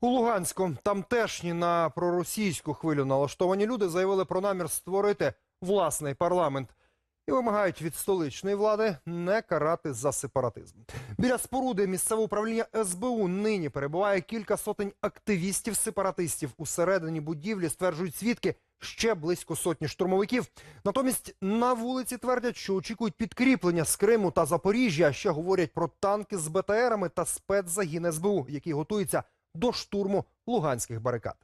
У Луганську тамтешні на проросійську хвилю налаштовані люди заявили про намір створити власний парламент і вимагають від столичної влади не карати за сепаратизм. Біля споруди місцевого управління СБУ нині перебуває кілька сотень активістів-сепаратистів. Усередині будівлі стверджують свідки ще близько сотні штурмовиків. Натомість на вулиці твердять, що очікують підкріплення з Криму та Запоріжжя. Ще говорять про танки з БТРами та спецзагін СБУ, які готуються до штурму луганських барикад.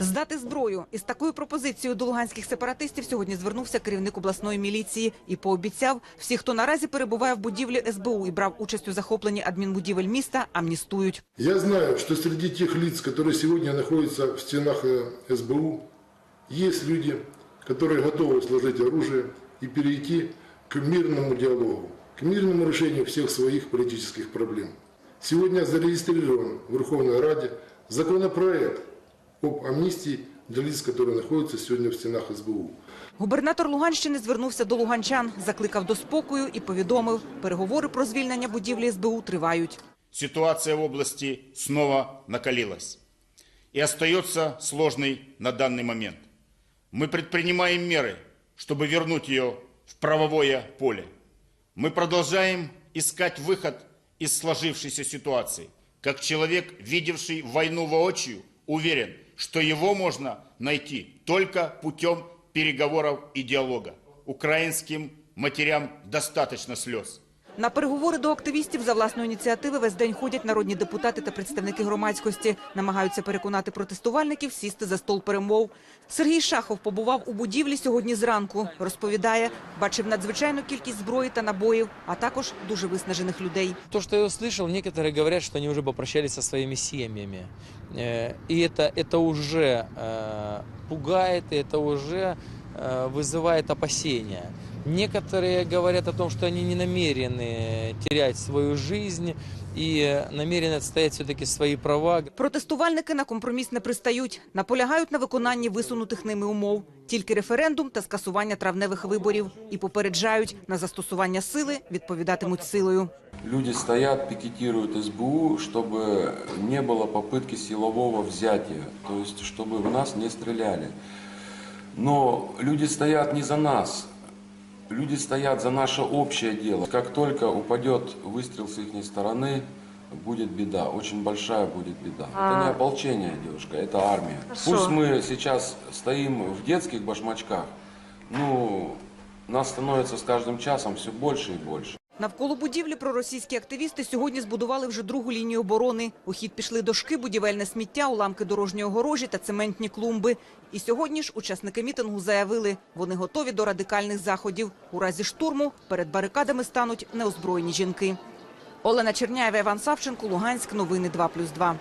Здати зброю із такою пропозицією до луганських сепаратистів сьогодні звернувся керівник обласної міліції і пообіцяв, всі, хто наразі перебуває в будівлі СБУ і брав участь у захопленні адмінбудівель міста, амністують. Я знаю, что среди тех лиц, которые сегодня находятся в стенах э, СБУ, есть люди, которые готовы сложить оружие и перейти к мирному диалогу, к мирному решению всех своих политических проблем. Сегодня зарегистрирован в Верховной Раде законопроект об амнистии для лиц, которые находятся сегодня в стенах СБУ. Губернатор Луганщини звернувся до луганчан, закликав до спокою і повідомив, переговори про звільнення будівлі СБУ тривають. Ситуация в области снова накалилась и остается сложной на данный момент. Мы предпринимаем меры, чтобы вернуть ее в правовое поле. Мы продолжаем искать выход из сложившейся ситуации. Как человек, видевший войну воочию, уверен, что его можно найти только путем переговоров и диалога. Украинским матерям достаточно слез. На переговори до активістів за власної ініціативи весь день ходять народні депутати та представники громадськості. Намагаються переконати протестувальників сісти за стол перемов. Сергій Шахов побував у будівлі сьогодні зранку. Розповідає, бачив надзвичайну кількість зброї та набоїв, а також дуже виснажених людей. То, что я услышал, некоторые говорят, что они уже попрощались со своими семьями. Э, И это, это уже э, пугает, и это уже э, вызывает опасения. Некоторые говорят о том, что они не намерены терять свою жизнь и намерены отстоять все-таки свои права. Протестувальники на компроміс не пристають. Наполягають на виконанні висунутих ними умов. Тільки референдум та скасування травневих виборів. І попереджають, на застосування сили відповідатимуть силою. Люди стоят, пикетируют СБУ, чтобы не было попытки силового взятия, то есть чтобы в нас не стреляли. Но люди стоят не за нас, Люди стоят за наше общее дело. Как только упадет выстрел с их стороны, будет беда, очень большая будет беда. Это не ополчение, девушка, это армия. Пусть мы сейчас стоим в детских башмачках, ну, нас становится с каждым часом все больше и больше. Навколо будівлі проросійські активісти сьогодні збудували вже другу лінію оборони. У хід пішли дошки, будівельне сміття, уламки дорожньої огорожі та цементні клумби. І сьогодні ж учасники мітингу заявили, вони готові до радикальних заходів. У разі штурму перед барикадами стануть неозброєні жінки. Олена Черняєва, Іван Савченко, Луганськ. Новини 2+,2.